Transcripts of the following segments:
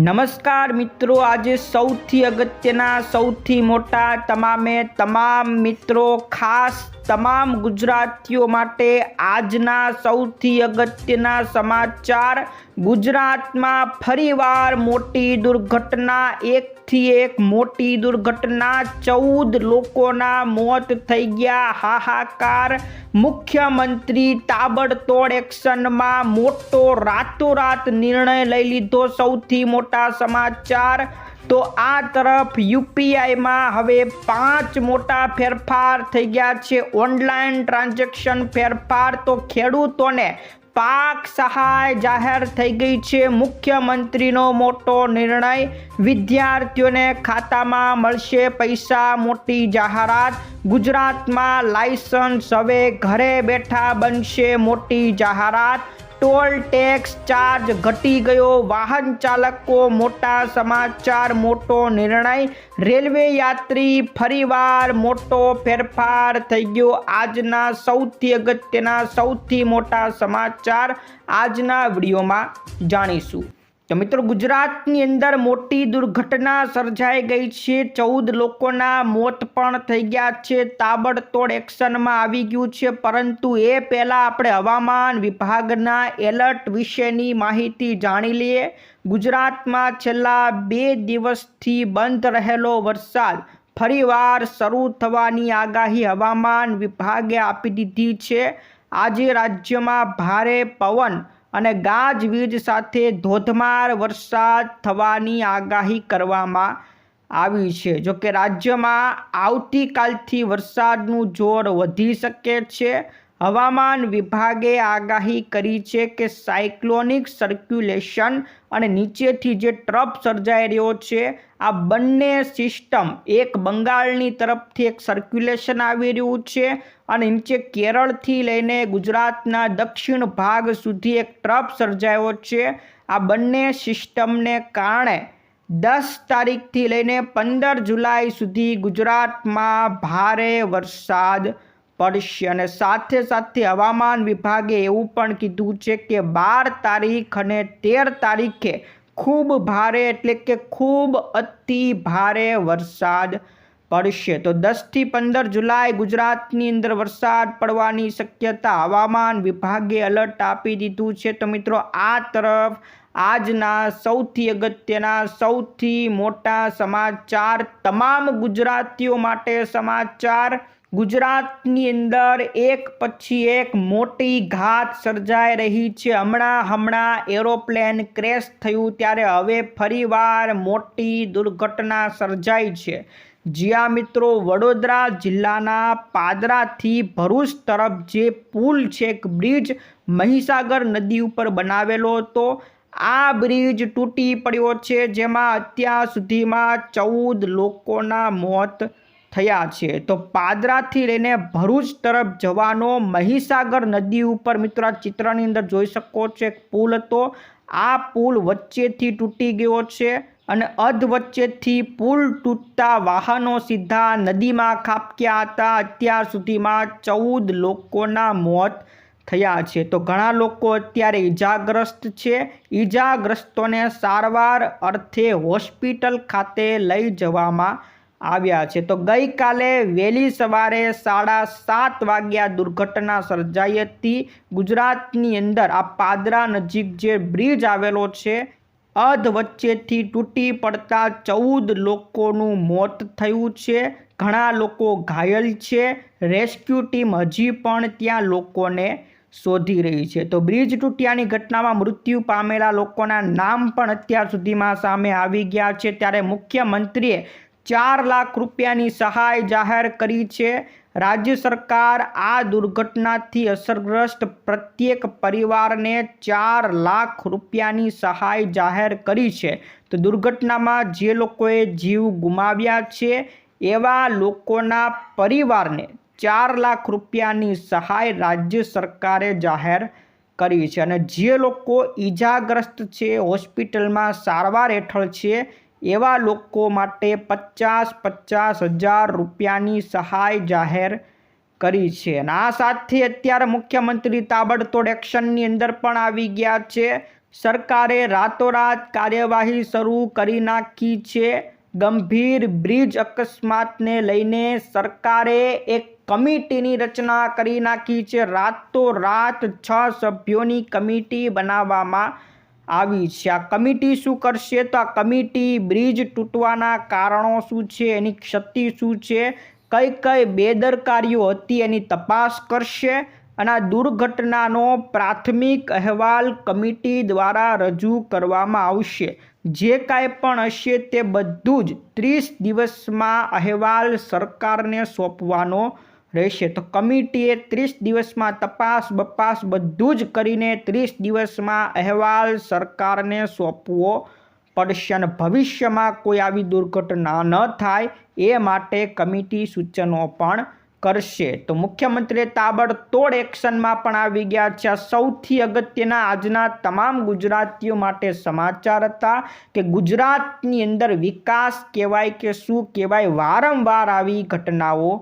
નમસ્કાર મિત્રો આજે સૌથી અગત્યના સૌથી મોટા તમામે તમામ મિત્રો ખાસ તમામ ગુજરાતીઓ માટે આજના સૌથી અગત્યના સમાચાર. ગુજરાતમાં ફરીવાર મોટી દુર્ઘટના, એકથી એક મોટી દુર્ઘટના, ચૌદ લોકોના મોત થઈ ગયા, હાહાકાર. મુખ્યમંત્રી તાબડતોડ એક્શનમાં મોટો રાતોરાત નિર્ણય લઈ લીધો સૌથી મોટા સમાચાર. તો આ તરફ યુપીઆઈમાં હવે પાંચ મોટા ફેરફાર થઈ ગયા છે. ઓનલાઈન ટ્રાન્ઝેક્શન ફેરફાર તો ખેડૂતોને પાક સહાય જાહેર થઈ ગઈ છે. મુખ્યમંત્રીનો મોટો નિર્ણય, વિદ્યાર્થીઓને ખાતામાં મળશે પૈસા, મોટી જાહેરાત. ગુજરાતમાં લાયસન્સ હવે ઘરે બેઠા બનશે મોટી જાહેરાત. ટોલ ટેક્સ ચાર્જ ઘટી ગયો. વાહન ચાલકો મોટા સમાચાર, મોટો નિર્ણય. રેલવે યાત્રી ફરીવાર મોટો ફેરફાર થઈ ગયો. આજના સૌથી અગત્યના, સૌથી મોટા સમાચાર આજના વિડીયોમાં જાણીશું. તો મિત્રો ગુજરાતની અંદર મોટી દુર્ઘટના સર્જાઈ ગઈ છે. ચૌદ લોકોના મોત પણ થઈ ગયા છે. તાબડતોડ એક્શનમાં આવી ગયું છે. પરંતુ એ પહેલાં આપણે હવામાન વિભાગના એલર્ટ વિશેની માહિતી જાણી લઈએ. ગુજરાતમાં છેલ્લા બે દિવસથી બંધ રહેલો વરસાદ ફરીવાર શરૂ થવાની આગાહી હવામાન વિભાગે આપી દીધી છે. આજે રાજ્યમાં ભારે પવન અને ગાજવીજ સાથે ધોધમાર વરસાદ થવાની આગાહી કરવામાં આવી છે. જો કે રાજ્યમાં આવતીકાલથી વરસાદનું જોર વધી શકે છે. હવામાન વિભાગે આગાહી કરી છે કે સાયક્લોનિક સર્ક્યુલેશન અને નીચેથી જે ટ્રફ સર્જાઈ રહ્યો છે, આ બંને સિસ્ટમ એક બંગાળની તરફથી એક સર્ક્યુલેશન આવી રહ્યું છે અને નીચે કેરળથી લઈને ગુજરાતના દક્ષિણ ભાગ સુધી એક ટ્રપ સર્જાયો છે. આ બંને સિસ્ટમને કારણે દસ તારીખથી લઈને પંદર જુલાઈ સુધી ગુજરાતમાં ભારે વરસાદ પડશે અને સાથે સાથે હવામાન વિભાગે એવું પણ કીધું છે કે બાર તારીખ અને તેર તારીખે ખૂબ ભારે એટલે કે ખૂબ અતિ ભારે વરસાદ પડશે. તો દસથી પંદર જુલાઈ ગુજરાતની અંદર વરસાદ પડવાની શક્યતા હવામાન વિભાગે એલર્ટ આપી દીધું છે. તો મિત્રો, આ તરફ આજના સૌથી અગત્યના, સૌથી મોટા સમાચાર તમામ ગુજરાતીઓ માટે સમાચાર ગુજરાતની અંદર એક પછી એક મોટી ઘાત સર્જાઈ રહી છે. હમણાં હમણાં એરોપ્લેન ક્રેશ થયું ત્યારે હવે ફરીવાર મોટી દુર્ઘટના સર્જાઈ છે. જ્યાં મિત્રો વડોદરા જિલ્લાના પાદરાથી ભરૂચ તરફ જે પુલ છે, એક બ્રિજ મહીસાગર નદી ઉપર બનાવેલો હતો આ બ્રિજ તૂટી પડ્યો છે, જેમાં અત્યાર સુધીમાં ચૌદ લોકોના મોત થયા છે. તો પાદરાથી લઈને ભરૂચ તરફ જવાનો મહીસાગર નદી ઉપર મિત્રો ચિત્રની અંદર જોઈ શકો છો, એક પુલ હતો. આ પુલ વચ્ચેથી તૂટી ગયો છે અને અધ વચ્ચેથી પુલ તૂટતા વાહનો સીધા નદીમાં ખાબક્યા હતા. અત્યાર સુધીમાં ચૌદ લોકોના મોત થયા છે. તો ઘણા લોકો અત્યારે ઈજાગ્રસ્ત છે. ઈજાગ્રસ્તોને સારવાર અર્થે હોસ્પિટલ ખાતે લઈ જવામાં આવ્યા છે. તો ગઈકાલે વહેલી સવારે સાડા સાત વાગ્યા દુર્ઘટના સર્જાઈ હતી. ગુજરાતની અંદર આ પાદરા નજીક જે બ્રિજ આવેલો છે, અધ વચ્ચેથી તૂટી પડતા ચૌદ લોકોનું મોત થયું છે. ઘણા લોકો ઘાયલ છે. રેસ્ક્યુ ટીમ હજી પણ ત્યાં લોકોને શોધી રહી છે. તો બ્રિજ તૂટ્યાની ઘટનામાં મૃત્યુ પામેલા લોકોના નામ પણ અત્યાર સુધીમાં સામે આવી ગયા છે. ત્યારે મુખ્યમંત્રીએ ચાર લાખ રૂપિયાની સહાય જાહેર કરી છે. રાજ્ય સરકાર આ દુર્ઘટનાથી અસરગ્રસ્ત પ્રત્યેક પરિવારને ચાર લાખ રૂપિયાની સહાય જાહેર કરી છે. તો દુર્ઘટનામાં જે લોકોએ જીવ ગુમાવ્યા છે, એવા લોકોના પરિવારને ચાર લાખ રૂપિયાની સહાય રાજ્ય સરકારે જાહેર કરી છે. અને જે લોકો ઈજાગ્રસ્ત છે, હોસ્પિટલમાં સારવાર હેઠળ છે એવા લોકો માટે પચાસ પચાસ હજાર રૂપિયાની સહાય જાહેર કરી છે. અને આ સાથે અત્યારે મુખ્યમંત્રી તાબડતોડ એક્શનની અંદર પણ આવી ગયા છે. સરકારે રાતોરાત કાર્યવાહી શરૂ કરી નાખી છે. ગંભીર બ્રિજ અકસ્માતને લઈને સરકારે એક કમિટીની રચના કરી નાખી છે. રાતોરાત છ સભ્યોની કમિટી બનાવવામાં આવી છે. આ કમિટી શું કરશે? તો આ કમિટી બ્રિજ તૂટવાના કારણો શું છે? એની ક્ષતિ શું છે? કઈ કઈ બેદરકારીઓ હતી એની તપાસ કરશે. અને આ દુર્ઘટનાનો પ્રાથમિક અહેવાલ કમિટી દ્વારા રજૂ કરવામાં આવશે. જે કાંઈ પણ હશે તે બધું જ ત્રીસ દિવસમાં અહેવાલ સરકારને સોંપવાનો રહેશે. તો કમિટીએ ત્રીસ દિવસમાં તપાસ બપાસ બધું જ કરીને ત્રીસ દિવસમાં અહેવાલ સરકારને સોંપવો પડશે અને ભવિષ્યમાં કોઈ આવી દુર્ઘટના ન થાય એ માટે કમિટી સૂચનો પણ કરશે. તો મુખ્યમંત્રીએ તાબડતોડ એક્શનમાં પણ આવી ગયા છે. સૌથી અગત્યના આજના તમામ ગુજરાતીઓ માટે સમાચાર હતા કે ગુજરાતની અંદર વિકાસ કહેવાય કે શું કહેવાય? વારંવાર આવી ઘટનાઓ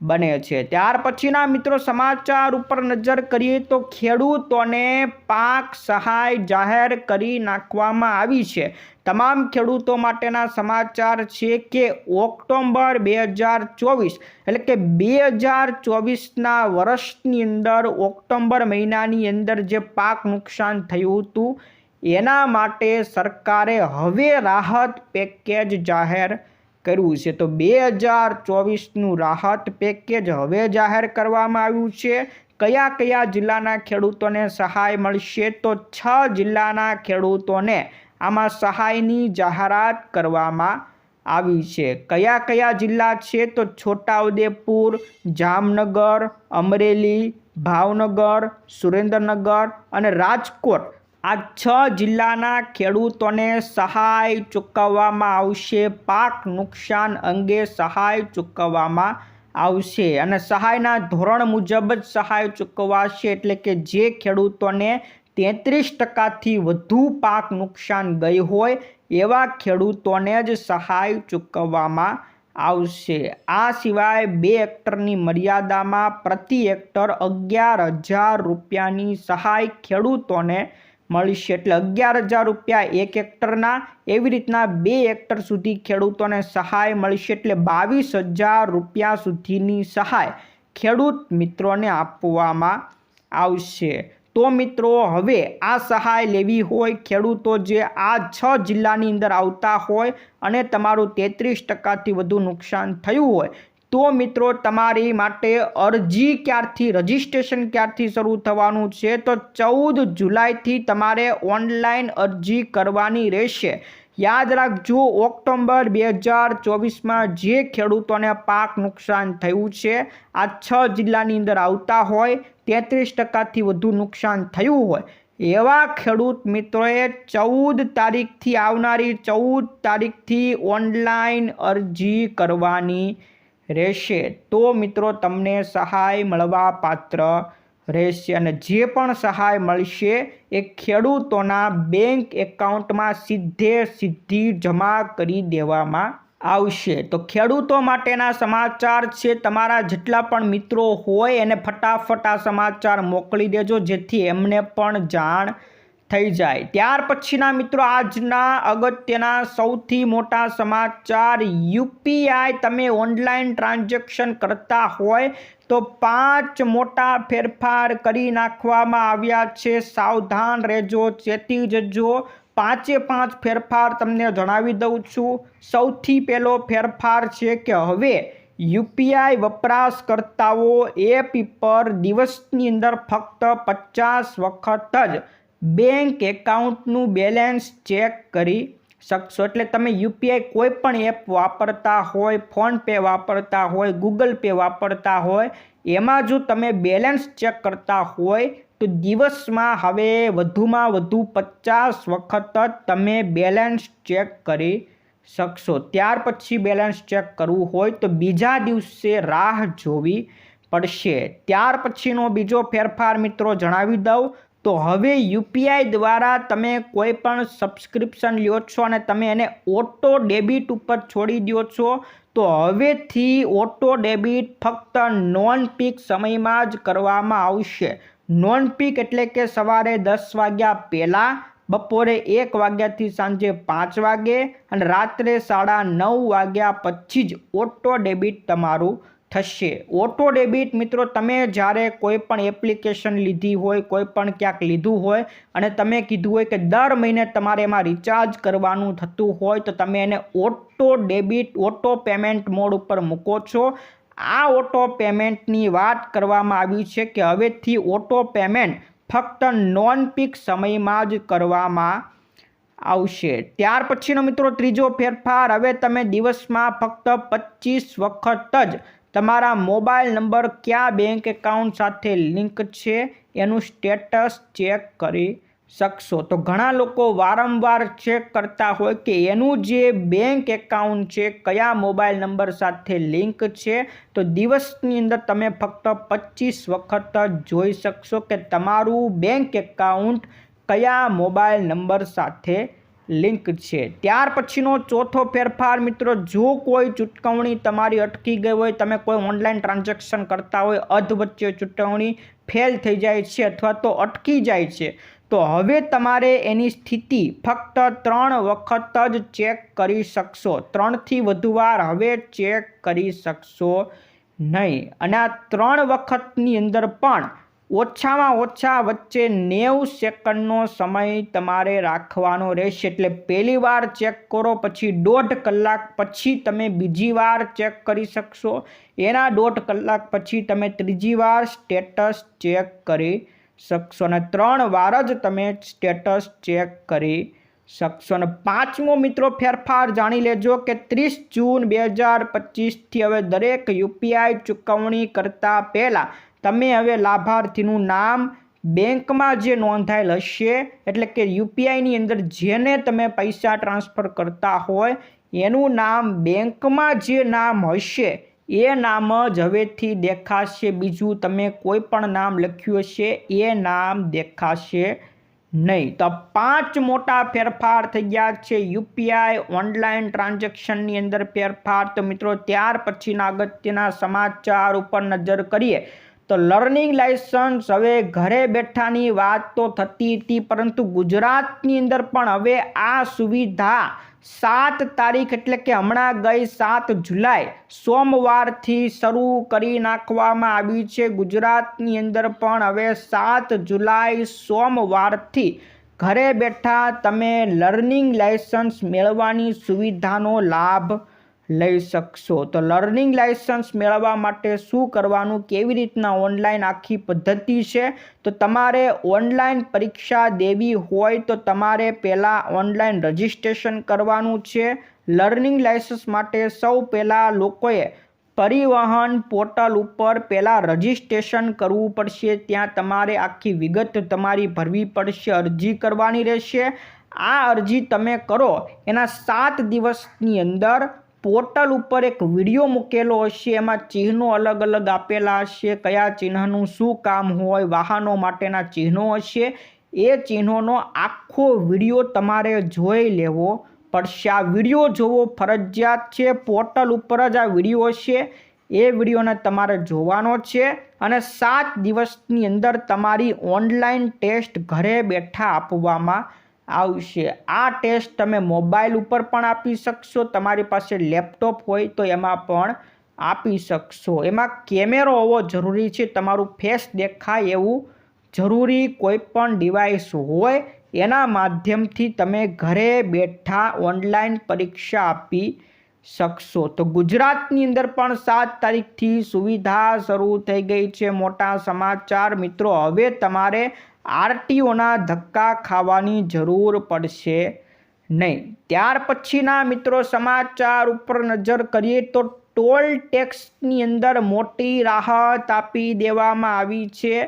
બને છે. ત્યાર પછીના મિત્રો સમાચાર ઉપર નજર કરીએ તો ખેડૂતોને પાક સહાય જાહેર કરી નાખવામાં આવી છે. તમામ ખેડૂતો માટેના સમાચાર છે કે ઓક્ટોબર બે હજાર ચોવીસ એટલે કે બે હજાર ચોવીસના વર્ષની અંદર ઓક્ટોબર મહિનાની અંદર જે પાક નુકસાન થયું હતું, એના માટે સરકારે હવે રાહત પેકેજ જાહેર કર્યું છે. તો બે હજાર ચોવીસનું રાહત પેકેજ હવે જાહેર કરવામાં આવ્યું છે. કયા કયા જિલ્લાના ખેડૂતોને સહાય મળશે? તો છ જિલ્લાના ખેડૂતોને આમાં સહાયની જાહેરાત કરવામાં આવી છે. કયા કયા જિલ્લા છે? તો છોટાઉદેપુર, જામનગર, અમરેલી, ભાવનગર, સુરેન્દ્રનગર અને રાજકોટ. આ છ જિલ્લાના ખેડૂતોને સહાય ચૂકવવામાં આવશે. પાક નુકસાન અંગે સહાય ચૂકવવામાં આવશે અને સહાયના ધોરણ મુજબ જ સહાય ચૂકવાશે એટલે કે જે ખેડૂતોને તેત્રીસ ટકાથી વધુ પાક નુકસાન ગઈ હોય એવા ખેડૂતોને જ સહાય ચૂકવવામાં આવશે. આ સિવાય બે હેક્ટરની મર્યાદામાં પ્રતિ હેક્ટર અગિયાર હજાર રૂપિયાની સહાય ખેડૂતોને મળશે એટલે અગિયાર હજાર રૂપિયા એક હેક્ટરના એવી રીતના બે હેક્ટર સુધી ખેડૂતોને સહાય મળશે એટલે બાવીસ હજાર રૂપિયા સુધીની સહાય ખેડૂત મિત્રોને આપવામાં આવશે. તો મિત્રો, હવે આ સહાય લેવી હોય ખેડૂતો જે આ છ જિલ્લાની અંદર આવતા હોય અને તમારું તેત્રીસ ટકાથી વધુ નુકસાન થયું હોય તો મિત્રો, તમારી માટે અરજી ક્યારથી, રજિસ્ટ્રેશન ક્યારથી શરૂ થવાનું છે? તો ચૌદ જુલાઈથી તમારે ઓનલાઈન અરજી કરવાની રહેશે. યાદ રાખજો, ઓક્ટોબર બે હજાર ચોવીસમાં જે ખેડૂતોને પાક નુકસાન થયું છે, આ છ જિલ્લાની અંદર આવતા હોય, તેત્રીસ ટકાથી વધુ નુકસાન થયું હોય. એવા ખેડૂત મિત્રોએ ચૌદ તારીખથી આવનારી ચૌદ તારીખથી ઓનલાઈન અરજી કરવાની રહેશે. તો મિત્રો, તમને સહાય મળવા પાત્ર રહેશે અને જે પણ સહાય મળશે, એ ખેડૂતોના બેંક એકાઉન્ટમાં સીધે સીધી જમા કરી દેવામાં આવશે. તો ખેડૂતો માટેના સમાચાર છે, તમારા જેટલા પણ મિત્રો હોય, એને ફટાફટ આ સમાચાર મોકલી દેજો, જેથી એમને પણ જાણ થઈ જાય. ત્યાર પછીના મિત્રો, આજના અગત્યના સૌથી મોટા સમાચાર. યુપીઆઈ તમે ઓનલાઈન ટ્રાન્ઝેક્શન કરતા હોય તો પાંચ મોટા ફેરફાર કરી નાખવામાં આવ્યા છે. સાવધાન રહેજો, ચેતી જજો. પાંચે પાંચ ફેરફાર તમને જણાવી દઉં છું. સૌથી પહેલો ફેરફાર છે કે હવે યુપીઆઈ વપરાશકર્તાઓ એપ પર દિવસની અંદર ફક્ત પચાસ વખત જ બેંક એકાઉન્ટનું બેલેન્સ ચેક કરી શકશો. એટલે તમે યુપીઆઈ કોઈ પણ એપ વાપરતા હોય, ફોનપે વાપરતા હોય, ગૂગલ પે વાપરતા હોય, એમાં જો તમે બેલેન્સ ચેક કરતા હોય, તો દિવસમાં હવે વધુમાં વધુ પચાસ વખત જ તમે બેલેન્સ ચેક કરી શકશો. ત્યાર પછી બેલેન્સ ચેક કરવું હોય તો બીજા દિવસે રાહ જોવી પડશે. ત્યાર પછીનો બીજો ફેરફાર મિત્રો જણાવી દઉં. તો હવે યુપીઆઈ દ્વારા તમે કોઈ પણ સબસ્ક્રિપ્શન લ્યો છો અને તમે એને ઓટો ડેબિટ ઉપર છોડી દો છો, તો હવેથી ઓટો ડેબિટ ફક્ત નોન પીક સમયમાં જ કરવામાં આવશે. નોન પીક એટલે કે સવારે દસ વાગ્યા પહેલાં, બપોરે એક વાગ્યાથી સાંજે પાંચ વાગે, અને રાત્રે સાડા નવ વાગ્યા પછી જ ઓટો ડેબિટ તમારું થશે. ઓટો ડેબિટ મિત્રો, તમે જ્યારે કોઈ પણ એપ્લિકેશન લીધી હોય, કોઈ પણ ક્યાંક લીધું હોય અને તમે કીધું હોય કે દર મહિને તમારે એમાં રિચાર્જ કરવાનું થતું હોય, તો તમે એને auto debit, auto payment mode ઉપર મૂકો છો. આ ઓટો પેમેન્ટની વાત કરવામાં આવી છે કે હવેથી ઓટો પેમેન્ટ ફક્ત નોન પીક સમયમાં જ કરવામાં આવશે. ત્યાર પછીનો મિત્રો ત્રીજો ફેરફાર, હવે તમે દિવસમાં ફક્ત પચીસ વખત જ તમારા મોબાઈલ નંબર કયા બેંક એકાઉન્ટ સાથે લિંક છે એનું સ્ટેટસ ચેક કરી શકશો. તો ઘણા લોકો વારંવાર ચેક કરતા હોય કે એનું જે બેંક એકાઉન્ટ છે, કયા મોબાઈલ નંબર સાથે લિંક છે. તો દિવસની અંદર તમે ફક્ત પચીસ વખત જોઈ શકશો કે તમારું બેંક એકાઉન્ટ કયા મોબાઈલ નંબર સાથે લિંક છે. ત્યાર પછીનો ચોથો ફેરફાર મિત્રો, જો કોઈ ચૂકવણી તમારી અટકી ગઈ હોય, તમે કોઈ ઓનલાઈન ટ્રાન્ઝેક્શન કરતા હોય, અધ વચ્ચે ચૂકવણી ફેલ થઈ જાય છે અથવા તો અટકી જાય છે, તો હવે તમારે એની સ્થિતિ ફક્ત ત્રણ વખત જ ચેક કરી શકશો. ત્રણથી વધુ વાર હવે ચેક કરી શકશો નહીં. અને આ ત્રણ વખતની અંદર પણ ઓછામાં ઓછા વચ્ચે નેવું સેકન્ડનો સમય તમારે રાખવાનો રહેશે. એટલે પહેલી વાર ચેક કરો, પછી દોઢ કલાક પછી તમે બીજી વાર ચેક કરી શકશો. એના દોઢ કલાક પછી તમે ત્રીજી વાર સ્ટેટસ ચેક કરી શકશો. અને ત્રણ વાર જ તમે સ્ટેટસ ચેક કરી શકશો અને પાંચમો મિત્રો ફેરફાર જાણી લેજો કે ત્રીસ જૂન બે હજાર પચીસથી હવે દરેક યુપીઆઈ ચૂકવણી કરતાં પહેલાં તમે હવે લાભાર્થીનું નામ બેંકમાં જે નોંધાયેલ હશે, એટલે કે યુપીઆઈની અંદર જેને તમે પૈસા ટ્રાન્સફર કરતા હોય, એનું નામ બેંકમાં જે નામ હશે, એ નામ જ હવેથી દેખાશે. બીજું તમે કોઈ પણ નામ લખ્યું હશે, એ નામ દેખાશે. નહીં, તો પાંચ મોટા ફેરફાર થઈ ગયા છે. યુપીઆઈ ઓનલાઈન ટ્રાન્ઝેક્શનની અંદર ફેરફાર. તો મિત્રો, ત્યાર પછીના અગત્યના સમાચાર ઉપર નજર કરીએ. તો લર્નિંગ લાઇસન્સ હવે ઘરે બેઠાની વાત તો થતી હતી, પરંતુ ગુજરાતની અંદર પણ હવે આ સુવિધા સાત તારીખ એટલે કે હમણાં ગઈ સાત જુલાઈ સોમવારથી શરૂ કરી નાખવામાં આવી છે. ગુજરાતની અંદર પણ હવે સાત જુલાઈ સોમવારથી ઘરે બેઠા તમે લર્નિંગ લાઇસન્સ મેળવવાની સુવિધાનો લાભ લઈ શકશો. તો લર્નિંગ લાઇસન્સ મેળવવા માટે શું કરવાનું? કેવી રીતના ઓનલાઈન આખી પદ્ધતિ છે? તો તમારે ઓનલાઈન પરીક્ષા દેવી હોય તો તમારે પહેલાં ઓનલાઈન રજિસ્ટ્રેશન કરવાનું છે. લર્નિંગ લાઇસન્સ માટે સૌ પહેલાં લોકોએ પરિવહન પોર્ટલ ઉપર પહેલાં રજિસ્ટ્રેશન કરવું પડશે. ત્યાં તમારે આખી વિગત તમારી ભરવી પડશે, અરજી કરવાની રહેશે. આ અરજી તમે કરો એના સાત દિવસની અંદર પોર્ટલ ઉપર એક વીડિયો મૂકેલો હશે. એમાં ચિહ્નો અલગ અલગ આપેલા હશે. કયા ચિહ્નનું શું કામ હોય, વાહનો માટેના ચિહ્નો હશે. એ ચિહ્નોનો આખો વીડિયો તમારે જોઈ લેવો પડશે. આ વીડિયો જોવો ફરજિયાત છે. પોર્ટલ ઉપર જ આ વીડિયો હશે. એ વિડીયોને તમારે જોવાનો છે અને સાત દિવસની અંદર તમારી ઓનલાઈન ટેસ્ટ ઘરે બેઠા આપવામાં આવશે. આ ટેસ્ટ તમે મોબાઈલ ઉપર પણ આપી શકશો, તમારી પાસે લેપટોપ હોય તો એમાં પણ આપી શકશો. એમાં કેમેરો હોવો જરૂરી છે, તમારું ફેસ દેખાય એવું જરૂરી કોઈ પણ ડિવાઇસ હોય, એના માધ્યમથી તમે ઘરે બેઠા ઓનલાઈન પરીક્ષા આપી શકશો. તો ગુજરાતની અંદર પણ સાત તારીખથી સુવિધા શરૂ થઈ ગઈ છે, મોટા સમાચાર મિત્રો. હવે તમારે આરટીઓના ધક્કા ખાવાની જરૂર પડશે નહીં. ત્યાર પછીના મિત્રો સમાચાર ઉપર નજર કરીએ તો ટોલ ટેક્સની અંદર મોટી રાહત આપી દેવામાં આવી છે.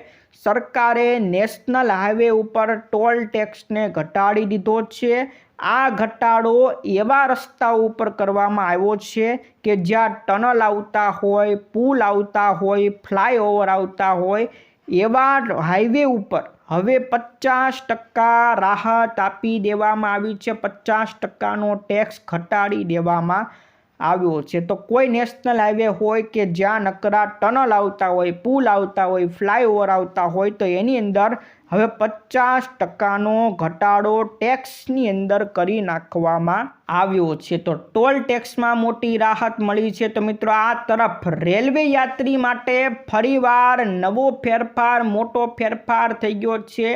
સરકારે નેશનલ હાઈવે ઉપર ટોલ ટેક્સને ઘટાડી દીધો છે. આ ઘટાડો એવા રસ્તા ઉપર કરવામાં આવ્યો છે કે જ્યાં ટનલ આવતા હોય, પુલ આવતા હોય, ફ્લાયઓવર આવતા હોય એવા હાઈવે ઉપર હવે પચાસ ટકા રાહત આપી દેવામાં આવી છે. પચાસ ટકાનો ટેક્સ ઘટાડી દેવામાં આવ્યો છે. તો કોઈ નેશનલ હાઈવે હોય કે જ્યાં નકરા ટનલ આવતા હોય, પુલ આવતા હોય ફ્લાયઓવર આવતા હોય, તો એની અંદર હવે પચાસ ટકાનો ઘટાડો ટેક્સની અંદર કરી નાખવામાં આવ્યો છે. તો ટોલ ટેક્સમાં મોટી રાહત મળી છે તો મિત્રો આ તરફ રેલવે યાત્રી માટે ફરીવાર નવો ફેરફાર, મોટો ફેરફાર થઈ ગયો છે.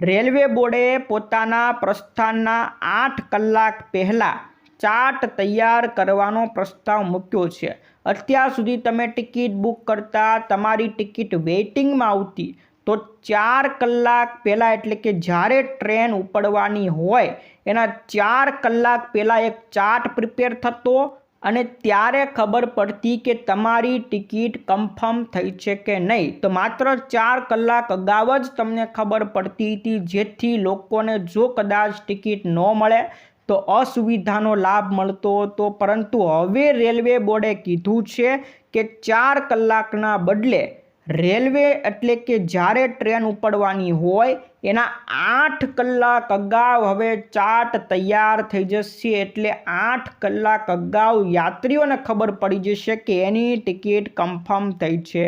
રેલવે બોર્ડે પોતાના પ્રસ્થાનના આઠ કલાક પહેલાં ચાર્ટ તૈયાર કરવાનો પ્રસ્તાવ મૂક્યો છે. અત્યાર સુધી તમે ટિકિટ બુક કરતા તમારી ટિકિટ વેઇટિંગમાં આવતી તો ચાર કલાક પહેલાં એટલે કે જ્યારે ટ્રેન ઉપડવાની હોય, એના ચાર કલાક પહેલાં એક ચાર્ટ પ્રિપેર થતો અને ત્યારે ખબર પડતી કે તમારી ટિકિટ કન્ફર્મ થઈ છે કે નહીં. તો માત્ર ચાર કલાક અગાઉ જ તમને ખબર પડતી હતી, જેથી લોકોને જો કદાચ ટિકિટ ન મળે તો અસુવિધાનો લાભ મળતો હતો. પરંતુ હવે રેલવે બોર્ડે કીધું છે કે ચાર કલાકના બદલે રેલવે એટલે કે જ્યારે ટ્રેન ઉપડવાની હોય, એના આઠ કલાક અગાઉ હવે ચાર્ટ તૈયાર થઈ જશે. એટલે આઠ કલાક અગાઉ યાત્રીઓને ખબર પડી જશે કે એની ટિકિટ કન્ફર્મ થઈ છે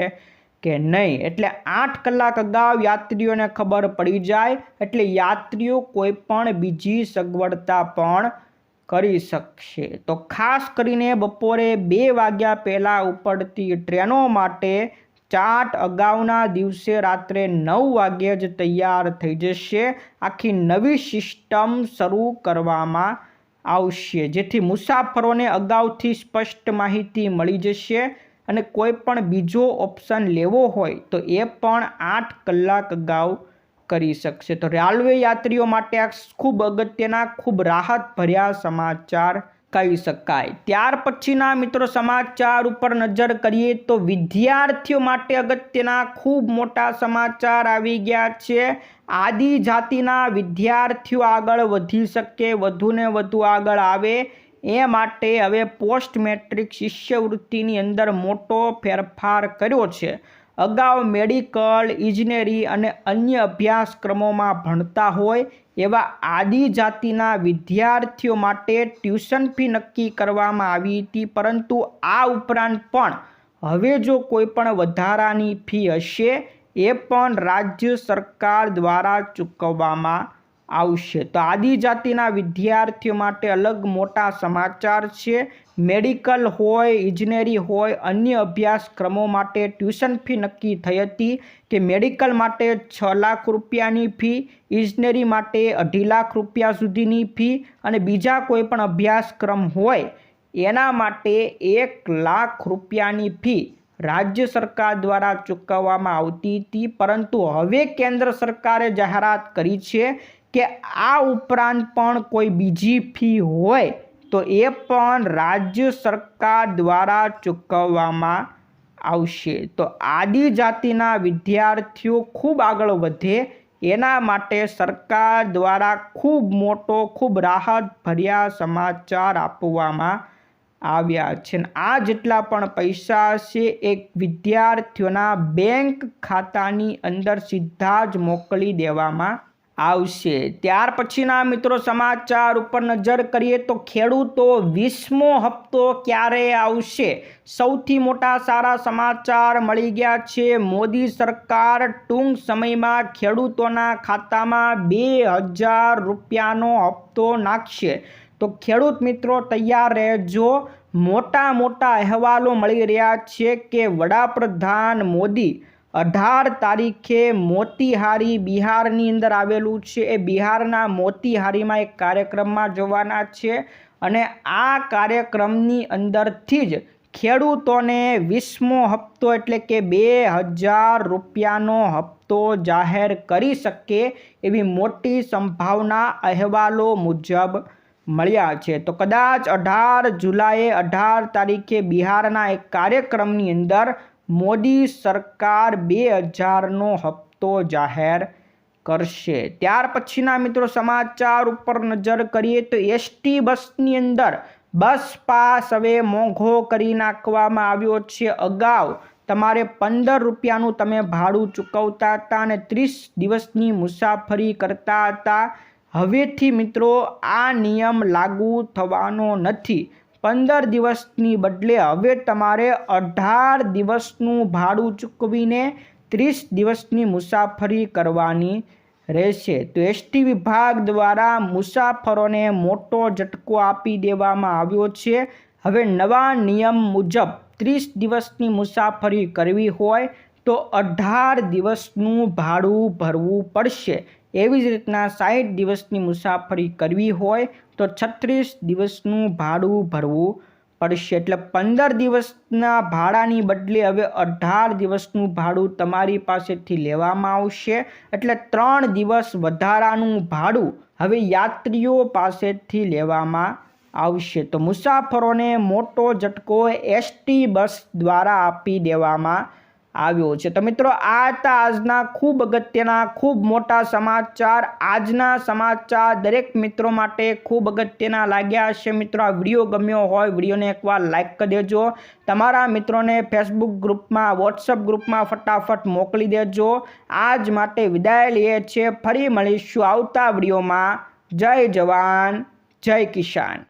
કે નહીં. એટલે આઠ કલાક અગાઉ યાત્રીઓને ખબર પડી જાય, એટલે યાત્રીઓ કોઈ પણ બીજી સગવડતા પણ કરી શકશે. તો ખાસ કરીને બપોરે બે વાગ્યા પહેલાં ઉપડતી ટ્રેનો માટે ચાર્ટ અગાઉના દિવસે રાત્રે નવ વાગ્યે જ તૈયાર થઈ જશે. આખી નવી સિસ્ટમ શરૂ કરવામાં આવશે, જેથી મુસાફરોને અગાઉથી સ્પષ્ટ માહિતી મળી જશે અને કોઈ પણ બીજો ઓપ્શન લેવો હોય તો એ પણ આઠ કલાક અગાઉ કરી શકશે. તો રેલવે યાત્રીઓ માટે આ ખૂબ અગત્યના, ખૂબ રાહત ભર્યા સમાચાર કહી શકાય. ત્યાર પછીના મિત્રો સમાચાર ઉપર નજર કરીએ તો વિદ્યાર્થીઓ માટે અગત્યના ખૂબ મોટા સમાચાર આવી ગયા છે. આદિજાતિના વિદ્યાર્થીઓ આગળ વધી શકે વધુને વધુ આગળ આવે એ માટે હવે પોસ્ટ મેટ્રિક શિષ્યવૃત્તિની અંદર મોટો ફેરફાર કર્યો છે. અગાઉ મેડિકલ, ઇજનેરી અને અન્ય અભ્યાસક્રમોમાં ભણતા હોય એવા આદિજાતિના વિદ્યાર્થીઓ માટે ટ્યુશન ફી નક્કી કરવામાં આવી હતી, પરંતુ આ ઉપરાંત પણ હવે જો કોઈ પણ વધારાની ફી હશે, એ પણ રાજ્ય સરકાર દ્વારા ચૂકવવામાં આવશે. તો આદિજાતિના વિદ્યાર્થીઓ માટે અલગ મોટા સમાચાર છે. મેડિકલ હોય, ઇજનેરી હોય, અન્ય અભ્યાસક્રમો માટે ટ્યુશન ફી નક્કી થઈ હતી કે મેડિકલ માટે છ લાખ રૂપિયાની ફી, ઇજનેરી માટે અઢી લાખ રૂપિયા સુધીની ફી અને બીજા કોઈ પણ અભ્યાસક્રમ હોય, એના માટે એક લાખ રૂપિયાની ફી રાજ્ય સરકાર દ્વારા ચૂકવવામાં આવતી હતી. પરંતુ હવે કેન્દ્ર સરકારે જાહેરાત કરી છે કે આ ઉપરાંત પણ કોઈ બીજી ફી હોય તો એ પણ રાજ્ય સરકાર દ્વારા ચૂકવવામાં આવશે. તો આદિજાતિના વિદ્યાર્થીઓ ખૂબ આગળ વધે, એના માટે સરકાર દ્વારા ખૂબ મોટો, ખૂબ રાહત ભર્યા સમાચાર આપવામાં આવ્યા છે. આ જેટલા પણ પૈસા છે એક વિદ્યાર્થીઓના બેંક ખાતાની અંદર સીધા જ મોકલી દેવામાં આવશે. ત્યાર પછીના મિત્રો સમાચાર ઉપર નજર કરીએ તો ખેડૂતો વીસમો હપ્તો ક્યારે આવશે? સૌથી મોટા સારા સમાચાર મળી ગયા છે. મોદી સરકાર ટૂંક સમયમાં ખેડૂતોના ખાતામાં બે હજાર રૂપિયાનો હપ્તો નાખશે. તો ખેડૂત મિત્રો તૈયાર રહેજો. મોટા મોટા અહેવાલો મળી રહ્યા છે કે વડાપ્રધાન મોદી અઢાર તારીખે મોતીહારી બિહારની અંદર આવેલું છે. એ બિહારના મોતીહારીમાં એક કાર્યક્રમમાં જવાના છે અને આ કાર્યક્રમની અંદરથી જ ખેડૂતોને વીસમો હપ્તો એટલે કે બે હજાર રૂપિયાનો હપ્તો જાહેર કરી શકે એવી મોટી સંભાવના અહેવાલો મુજબ મળ્યા છે. તો કદાચ અઢાર જુલાઈએ અઢાર તારીખે બિહારના એક કાર્યક્રમની અંદર મોદી સરકાર બે હજારનો હપ્તો જાહેર કરશે. ત્યાર પછીના મિત્રો સમાચાર ઉપર નજર કરીએ તો એસટી બસની અંદર બસ પાસ હવે મોંઘો કરી નાખવામાં આવ્યો છે અગાઉ. તમારે પંદર રૂપિયાનું તમે ભાડું ચૂકવતા હતા અને ત્રીસ દિવસની મુસાફરી કરતા હતા. હવેથી મિત્રો આ નિયમ લાગુ થવાનો નથી. પંદર દિવસની બદલે હવે તમારે અઢાર દિવસનું ભાડું ચૂકવીને ત્રીસ દિવસની મુસાફરી કરવાની રહેશે. તો એસટી વિભાગ દ્વારા મુસાફરોને મોટો ઝટકો આપી દેવામાં આવ્યો છે. હવે નવા નિયમ મુજબ ત્રીસ દિવસની મુસાફરી કરવી હોય તો અઢાર દિવસનું ભાડું ભરવું પડશે. એવી જ રીતના સાઠ દિવસની મુસાફરી કરવી હોય તો છત્રીસ દિવસનું ભાડું ભરવું પડશે. એટલે પંદર દિવસના ભાડાની બદલે હવે અઢાર દિવસનું ભાડું તમારી પાસેથી લેવામાં આવશે. એટલે ત્રણ દિવસ વધારાનું ભાડું હવે યાત્રીઓ પાસેથી લેવામાં આવશે. તો મુસાફરોને મોટો ઝટકો એસટી બસ દ્વારા આપી દેવામાં આવ્યો છે. તો મિત્રો, આ હતા આજના ખૂબ અગત્યના, ખૂબ મોટા સમાચાર. આજના સમાચાર દરેક મિત્રો માટે ખૂબ અગત્યના લાગ્યા હશે મિત્રો, આ વીડિયો ગમ્યો હોય, વિડીયોને એકવાર લાઇક કરી દેજો. તમારા મિત્રોને ફેસબુક ગ્રુપમાં વોટ્સઅપ ગ્રુપમાં ફટાફટ મોકલી દેજો. આજ માટે વિદાય લઈએ છીએ. ફરી મળીશું આવતા વિડીયોમાં. જય જવાન, જય કિસાન.